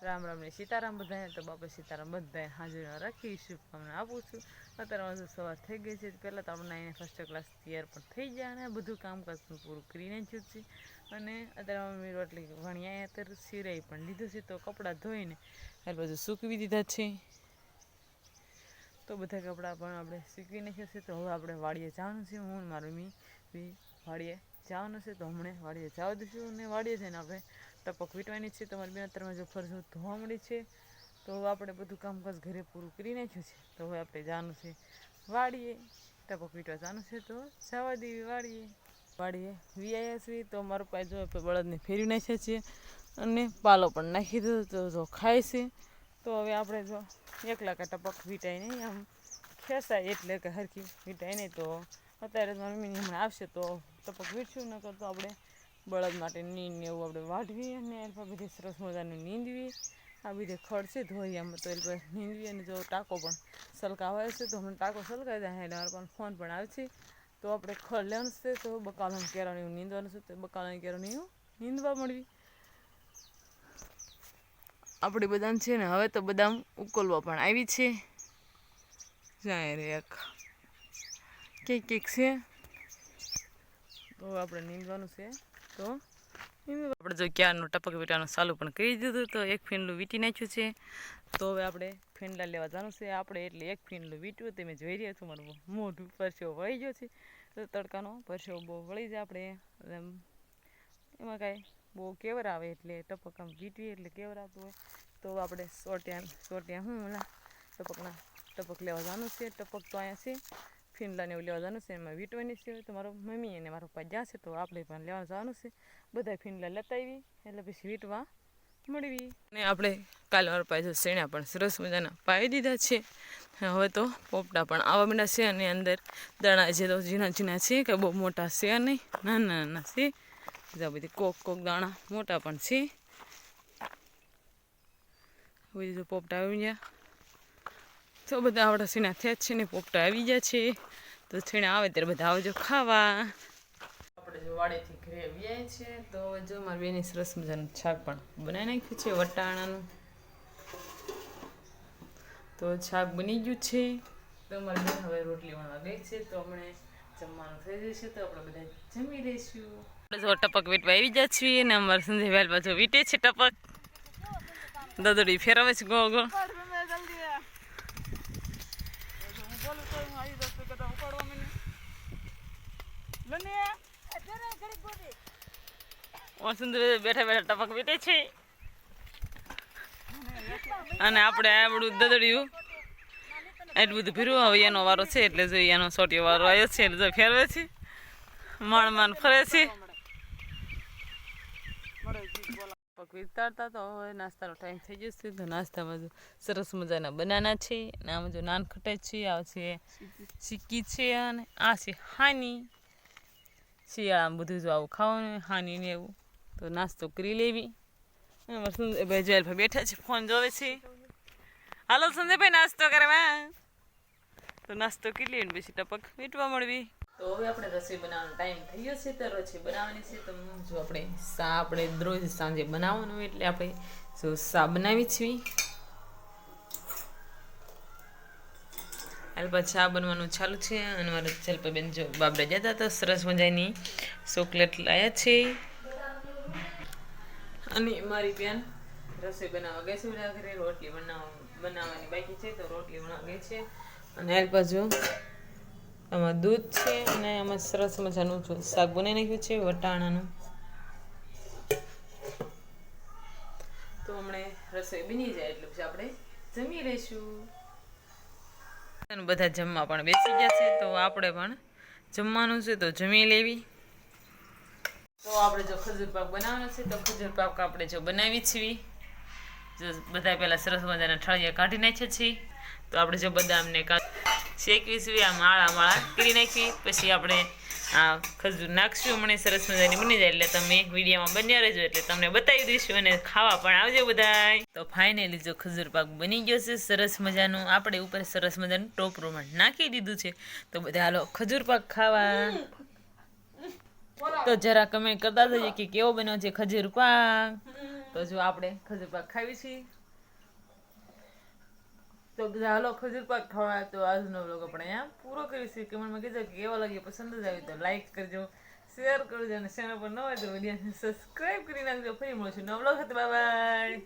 રામ રામ ને સીતારામ બધાને, તો બાપા સીતારામ બધાએ હાજરીમાં રાખી શુભકામના આપું છું. અત્યારે હજુ સવાર થઈ ગઈ છે. પહેલાં તો આપણે એને ફર્સ્ટ ક્લાસ તૈયાર પણ થઈ ગયા અને બધું કામકાજ પણ પૂરું કરીને જ છે અને અત્યારે મમ્મી રોટલી વણ્યા અત્યારે સિરાઈ પણ લીધું છે. તો કપડાં ધોઈને હાલ બધું સૂકવી દીધા છે. તો બધા કપડાં પણ આપણે સૂકવી નાખ્યા છે. તો હવે આપણે વાડીએ જવાનું છે. હું મારું મી બી વાડીએ જવાનું છે. તો હમણાં વાડીએ જવા દઈશું અને વાડીએ જઈને આપણે ટપક વીટવાની છે, તમારી બેન અત્યારમાં જો ફરજો ધોવા મળી છે. તો હવે આપણે બધું કામકાજ ઘરે પૂરું કરી નાખ્યું છે. તો હવે આપણે જવાનું છે વાડીએ. ટપક વીટવા જવાનું છે તો જવા દેવી વાડીએ. વાડીએ વી આવ્યા છીએ તો મારો પાસે જો બળદને ફેરવી નાખ્યા છીએ અને પાલો પણ નાખી દીધો તો જો ખાય છે. તો હવે આપણે જો એકલા કાંટા ટપક વીટાય નહીં આમ ખેંચાય એટલે કે હરખી વીટાય નહીં. તો અત્યારે મમ્મીની હમણાં આવશે તો ટપક વીટશું ન કરતો આપણે બળદ માટે નીંદ ને એવું આપણે વાઢવી અને એ બધી સરસ મજાનું નીંદવી. આ બધી ખડ છે ધોરિયામાં તો એલપા નીંદવી અને જો ટાંકો પણ સલકાવે છે, તો હમણાં ટાંકો સલકાવી દે મારા પણ ફોન પણ આવે છે. તો આપણે ખડ લેવાનું છે, તો બકાલાનું કેરાનું નીંદવાનું છે, તો બકાલાની કેરાનું નીંદવા મળવી. આપણે બદામ છે ને, હવે તો બદામ ઉકલવા પણ આવી છે. જાય એક કંઈક કંઈક છે. તો આપણે નીંદવાનું છે. તો. આપણે જો ક્યારનું ટપક વીટાનું ચાલુ પણ કરી દીધું તો એક ફીંડલું વીટી નાખ્યું છે. તો હવે આપણે ફીંડલા લેવા જવાનું છે. આપણે એટલે એક ફીંડલું વીટ્યું તમે જોઈ રહ્યા છો મારું મોઢું પરસેવો વળી ગયો છે. તો તડકાનો પરસેવો બહુ વળી જાય આપણે. એમાં કાંઈ બહુ કેવર આવે એટલે ટપક આમ વીટવી એટલે કેવર આવતું હોય. તો આપણે સોટિયા સોટિયા હું ટપકના ટપક લેવા જવાનું છે. ટપક તો અહીંયા છે. ફીંડલાને એવું લેવા જવાનું છે, એમાં વીટવાની છે, તો મારો મમ્મી અને મારો પપ્પા જ્યાં છે, તો આપણે પણ લેવા જવાનું છે. બધા ફિનલા લેતા આવી, એટલે પછી વીટવા મળવી અને આપણે કાલે મારા પાસે શેણા પણ સરસ મજાના પાવી દીધા છે. હવે તો પોપટા પણ આવવા માંડ્યા છે, અને અંદર દાણા છે તો ઝીણા ઝીણા છે, કે બહુ મોટા છે નહીં નાના નાના છે. બીજા બધી કોક કોક દાણા મોટા પણ છે. બધી પોપટા આવી ગયા. તો બધા આવડા સીણા થયા છે ને પોપટા આવી ગયા છે. તો છીણા આવે ત્યારે બધા આવજો ખાવા. આપણે જો વાડેથી ઘરે આવ્યા છે, તો જો મારી બેની સરસ મજાનું શાક પણ બનાવી નાખ્યું છે, વટાણાનું. તો શાક બની ગયું છે. તો મારી બેન હવે રોટલી વણવા ગઈ છે, તો હમણે જમવાનું થઈ જશે, તો આપણે બધા જમી લઈશું. ટપક વીટવા આવી ગયા છીએ ને અમારે સંજય વેલ બાજુ વીટે છે ટપક. દદડી ફેરવે છે ઓ સુંદર બેઠા બેઠા ટપક વીટે છે. અને આપણે આ બધું દદડ્યું. એટલું બધું ફેરવું હવે એનો વારો છે એટલે જો એનો સોટીયો વારો આવ્યો છે એટલે જો ફેરવે છે. માણ માણ ફરે છે. પગ વિસ્તારતા તો હવે નાસ્તાનો ટાઈમ થઈ જશે. તો નાસ્તામાં જો સરસ મજાના બનાના છે અને આમાં જો નાન ખટાઈ છે આ છે સિક્કી છે અને આ છે હાની. શિયાળામાં બધું જો આવું ખાવાનું હાની ને એવું. તો નાસ્તો કરી લેવી. અને અમારા સંજયભાઈ જેલ બેઠા છે ફોન જોવે છે. હાલો સંજયભાઈ નાસ્તો કરવા. તો નાસ્તો કરી લઈએ પછી ટપક મીટવા મળવી. તો હવે આપણે રસોઈ બનાવવાનો ટાઈમ થઈ છે, તો રસોઈ બનાવવાની છે. તો જો આપણે સા આપણે રોજ સાંજે બનાવવાનું હોય એટલે આપણે જો સા બનાવી છીએ હાલ પછી ચા બનવાનું ચાલુ છે અને મારા જલપાબેન જો બાબરા જતા હતા, સરસ મજાની ચોકલેટ લાયા છે. અને મારી બેન રસોઈ બનાવવા ગઈ છે ઘરે રોટલી બનાવવા બનાવવાની બાકી છે, તો રોટલી બનાવવા ગઈ છે. અને હાલ બાજુ આમાં દૂધ છે અને આમાં સરસ મજાનું શાક બનાવી નાખ્યું છે, વટાણાનું. તો હમણાં રસોઈ બની જાય એટલે પછી આપણે જમી લઈશું. બધા જમવા પણ બેસી ગયા છે, તો આપણે પણ જમવાનું છે, તો જમી લેવી. તો આપણે જો ખજૂર પાક બનાવવાનો છે, તો ખજૂર પાક આપણે જો બનાવી છીએ. બધા પહેલાં સરસ મજાના ઠળિયા કાઢી નાખ્યા છીએ. તો આપણે જો બદામને કા શેકવીશું આ માળા માળા કરી નાખી, પછી આપણે, આ, ખજૂર નાખશું. મને સરસ મજાની બની જાય એટલે તમે વિડીયોમાં બન્યા રહેજો એટલે તમને બતાવી દઈશું અને ખાવા પણ આવજો બધાય. તો ફાઇનલી જો ખજૂર પાક બની ગયો છે, સરસ મજાનું. આપણે ઉપર સરસ મજાનું ટોપરોમાં નાખી દીધું છે. તો બધા હાલો ખજૂર પાક ખાવા. તો જરા કમેન્ટ કરતા જઈએ કે કેવો બન્યો છે ખજૂર પાક. તો જો આપણે ખજૂર પાક ખાવી છીએ તો હાલો ખજૂર પાક ખાવા તો આજનો બ્લોગ આપણે અહીંયા પૂરો કરીશું. કમેન્ટમાં કહેજો કે કેવો લાગ્યો, પસંદ જ આવ્યો તો લાઈક કરજો શેર કરજો અને ચેનલ પર ન હોય તો વિડીયોને સબસ્ક્રાઈબ કરી નાખજો. ફરી મળશું નવો બ્લોગ હતો બાય